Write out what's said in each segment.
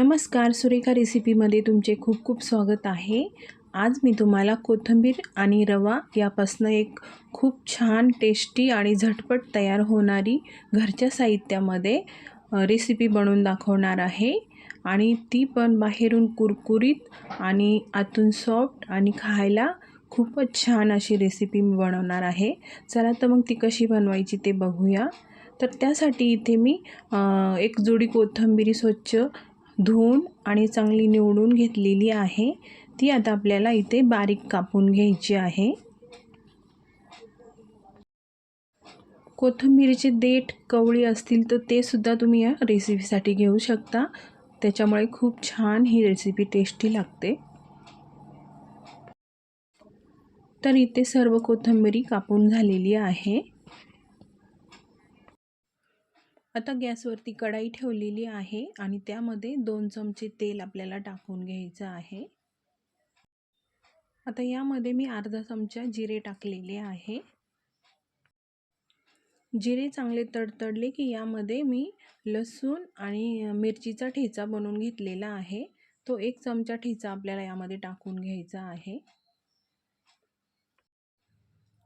नमस्कार सुरेखा रेसिपीमध्ये तुमचे खूप खूप स्वागत आहे. आज मी तुम्हाला कोथिंबीर आणि रवा यापासनं एक खूप छान टेस्टी आणि झटपट तयार होणारी घरच्या साहित्यामध्ये रेसिपी बनवून दाखवणार आहे. आणि ती पण बाहेरून कुरकुरीत आणि आतून सॉफ्ट आणि खायला खूपच छान अशी रेसिपी मी बनवणार आहे. चला तर मग ती कशी बनवायची ते बघूया. तर त्यासाठी इथे मी एक जोडी कोथिंबीरी स्वच्छ धुवून आणि चांगली निवडून घेतलेली आहे. ती आता आपल्याला इथे बारीक कापून घ्यायची आहे. कोथिंबिरीचे देठ कवळी असतील तर ते सुद्धा तुम्ही या रेसिपीसाठी घेऊ शकता. त्याच्यामुळे खूप छान ही रेसिपी टेस्टी लागते. तर इथे सर्व कोथिंबीरी कापून झालेली आहे. आता गॅसवरती कढाई ठेवलेली आहे आणि त्यामध्ये दोन चमचे तेल आपल्याला टाकून घ्यायचं आहे. आता यामध्ये मी अर्धा चमचा जिरे टाकलेले आहे. जिरे चांगले तडतडले की यामध्ये मी लसूण आणि मिरचीचा ठेचा बनवून घेतलेला आहे. तो एक चमचा ठेचा आपल्याला यामध्ये टाकून घ्यायचा आहे.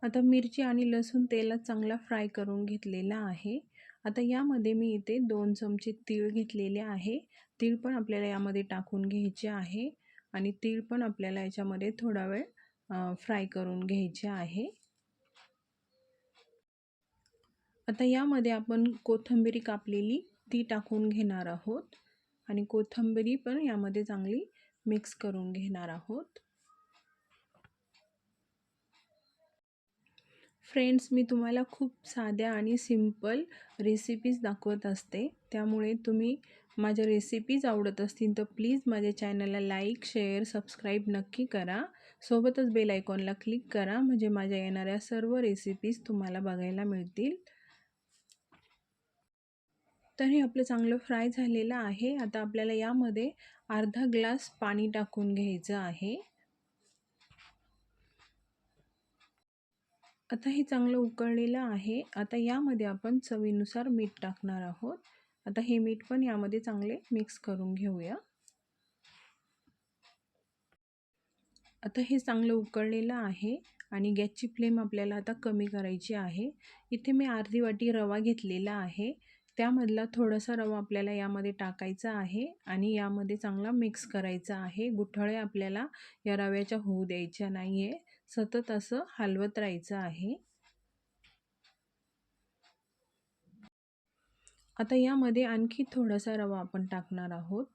आता मिरची आणि लसूण तेलात चांगला फ्राय करून घेतलेला आहे. आता यामध्ये मी इथे दोन चमचे तीळ घेतलेले आहे. तीळ पण आपल्याला यामध्ये टाकून घ्यायचे आहे आणि तीळ पण आपल्याला याच्यामध्ये थोडा वेळ फ्राय करून घ्यायचे आहे. आता यामध्ये आपण कोथंबिरी कापलेली ती टाकून घेणार आहोत आणि कोथंबिरी पण यामध्ये चांगली मिक्स करून घेणार आहोत. फ्रेंड्स मी तुम्हाला खूप साध्या आणि सिंपल रेसिपीज दाखवत असते. त्यामुळे तुम्ही माझ्या रेसिपीज आवडत असतील तर प्लीज माझ्या चॅनलला लाईक शेअर सबस्क्राईब नक्की करा. सोबतच बेल आयकॉनला क्लिक करा म्हणजे माझ्या येणाऱ्या सर्व रेसिपीज तुम्हाला बघायला मिळतील. तर हे आपलं चांगलं फ्राय झालेलं आहे. आता आपल्याला यामध्ये अर्धा ग्लास पाणी टाकून घ्यायचं आहे. आता हे चांगलं उकळलेलं आहे. आता यामध्ये आपण चवीनुसार मीठ टाकणार आहोत. आता हे मीठ पण यामध्ये चांगले मिक्स करून घेऊया. आता हे चांगलं उकळलेलं आहे आणि गॅसची फ्लेम आपल्याला आता कमी करायची आहे. इथे मी अर्धी वाटी रवा घेतलेला आहे. त्यामधला थोडासा रवा आपल्याला यामध्ये टाकायचा आहे आणि यामध्ये चांगला मिक्स करायचा आहे. गुठळे आपल्याला या रव्याच्या होऊ द्यायच्या नाही आहे सतत असं हलवत राहायचं आहे. आता यामध्ये आणखी थोडासा रवा आपण टाकणार आहोत.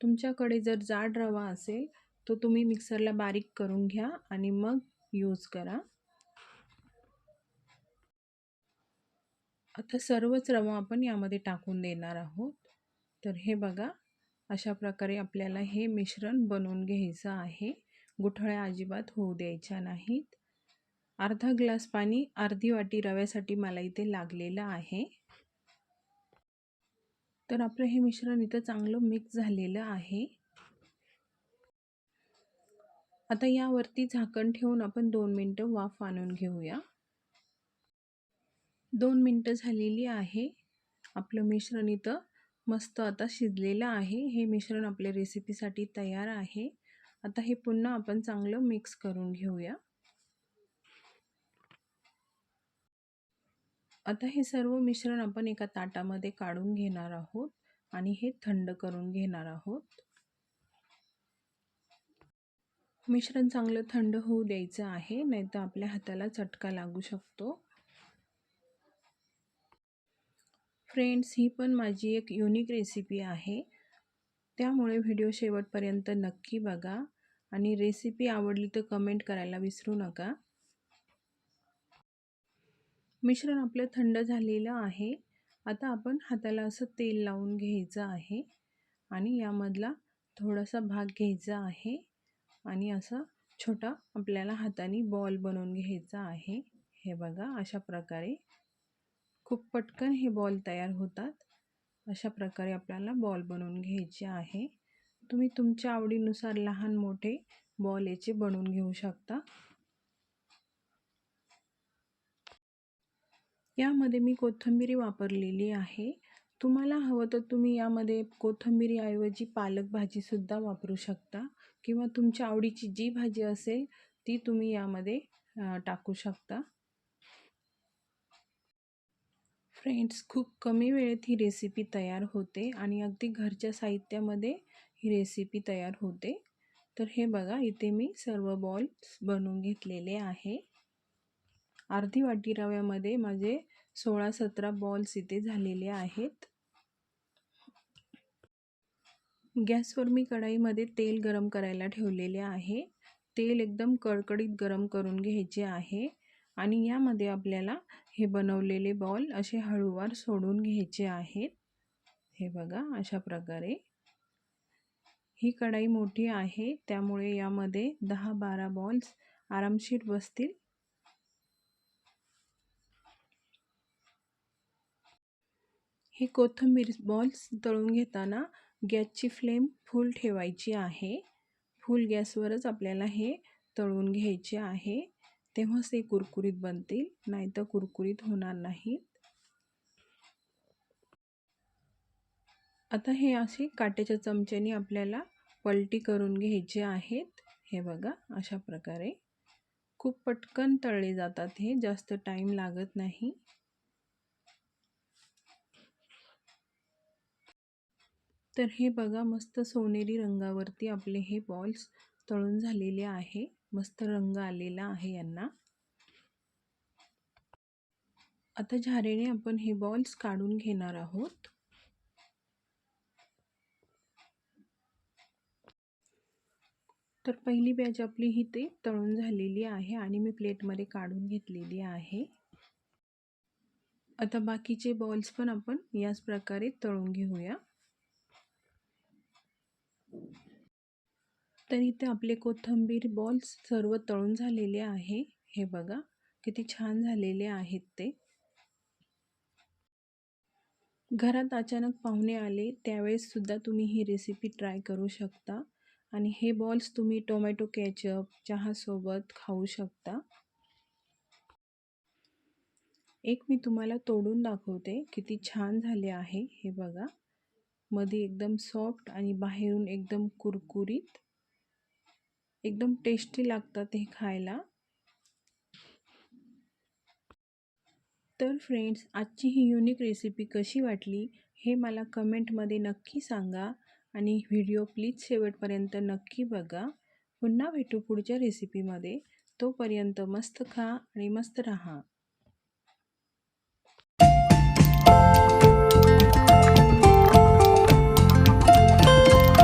तुमच्याकडे जर जाड रवा असेल तो तुम्ही मिक्सरला बारीक करून घ्या आणि मग यूज करा. आता सर्वच रवा आपण यामध्ये टाकून देणार आहोत. तर हे बघा अशा प्रकारे आपल्याला हे मिश्रण बनवून घ्यायचं आहे. गुठळ्या अजिबात होऊ द्यायच्या नाहीत. अर्धा ग्लास पाणी अर्धी वाटी रव्यासाठी मला इथे लागलेलं आहे. तर आपलं हे मिश्रण इथं चांगलं मिक्स झालेलं आहे. आता यावरती झाकण ठेवून आपण दोन मिनटं वाफ आणून घेऊया. दोन मिनटं झालेली आहे. आपलं मिश्रण इथं मस्त आता शिजलेलं आहे. हे मिश्रण आपल्या रेसिपीसाठी तयार आहे. आता हे पुन्हा आपण चांगलं मिक्स करून घेऊया. आता हे सर्व मिश्रण आपण एका ताटामध्ये काढून घेणार आहोत आणि हे थंड करून घेणार आहोत. मिश्रण चांगलं थंड होऊ द्यायचं आहे नाहीतर आपल्या हाताला चटका लागू शकतो. फ्रेंड्स ही पण माझी एक युनिक रेसिपी आहे. त्यामुळे व्हिडिओ शेवटपर्यंत नक्की बघा. आणि रेसिपी आवडली तर कमेंट करायला विसरू नका. मिश्रण आपलं थंड झालेलं आहे. आता आपण हाताला असं तेल लावून घ्यायचं आहे. आणि यामधला थोडासा भाग घ्यायचा आहे. आणि असा छोटा आपल्याला हाताने बॉल बनवून घ्यायचा आहे. हे बघा अशा प्रकारे. खूप पटकन हे बॉल तयार होतात. अशा प्रकारे आपल्याला बॉल बनवून घ्यायचे आहे. तुम्ही तुमच्या आवडीनुसार लहान मोठे बॉल याचे बनवून घेऊ शकता. यामध्ये मी कोथिंबिरी वापरलेली आहे. तुम्हाला हवं तर तुम्ही यामध्ये कोथिंबिरीऐवजी पालक भाजीसुद्धा वापरू शकता किंवा तुमच्या आवडीची जी भाजी असेल ती तुम्ही यामध्ये टाकू शकता. फ्रेंड्स खूप कमी वेळेत ही रेसिपी तयार होते आणि अगदी घरच्या साहित्यामध्ये ही रेसिपी तयार होते. तर हे बघा इथे मी सर्व बॉल्स बनवून घेतलेले आहे. अर्धी वाटी रव्यामध्ये माझे सोळा सतरा बॉल्स इथे झालेले आहेत. गॅसवर मी कढाईमध्ये तेल गरम करायला ठेवलेले आहे. तेल एकदम कडकडीत गरम करून घ्यायचे आहे. आणि यामध्ये आपल्याला हे बनवलेले बॉल असे हळूवार सोडून घ्यायचे आहेत. हे बघा अशा प्रकारे. ही कढाई मोठी आहे. त्यामुळे यामध्ये दहा बारा बॉल्स आरामशीर बसतील. हे कोथिंबीर बॉल्स तळून घेताना गॅसची फ्लेम फुल ठेवायची आहे. फुल गॅसवरच आपल्याला हे तळून घ्यायचे आहे. तेव्हाच ते कुरकुरीत बनतील. नाहीतर कुरकुरीत होणार नाहीत. आता हे असे काट्याच्या चमच्याने आपल्याला पलटी करून घ्यायचे आहेत. हे बघा अशा प्रकारे. खूप पटकन तळले जातात हे जास्त टाईम लागत नाही. तर हे बघा मस्त सोनेरी रंगावरती आपले हे बॉल्स तळून झालेले आहे. मस्त रंग आलेला आहे यांना. आता झारेने आपण हे बॉल्स काढून घेणार आहोत. तर पहिली बॅच आपली ही ते तळून झालेली आहे आणि मी प्लेटमध्ये काढून घेतलेली आहे. आता बाकीचे बॉल्स पण आपण याच प्रकारे तळून घेऊया. तर इथे आपले कोथंबीर बॉल्स सर्व तळून झालेले आहे. हे बघा किती छान झालेले आहेत ते. घरात अचानक पाहुणे आले त्यावेळेस सुद्धा तुम्ही ही रेसिपी ट्राय करू शकता. आणि हे बॉल्स तुम्ही टोमॅटो कॅचअप चहासोबत खाऊ शकता. एक मी तुम्हाला तोडून दाखवते किती छान झाले आहे हे बघा. मध्ये एकदम सॉफ्ट आणि बाहेरून एकदम कुरकुरीत एकदम टेस्टी लागतात हे खायला. तर फ्रेंड्स आजची ही युनिक रेसिपी कशी वाटली हे मला कमेंटमध्ये नक्की सांगा. आणि व्हिडिओ प्लीज शेवटपर्यंत नक्की बघा. पुन्हा भेटू पुढच्या रेसिपीमध्ये तोपर्यंत मस्त खा आणि मस्त राहा.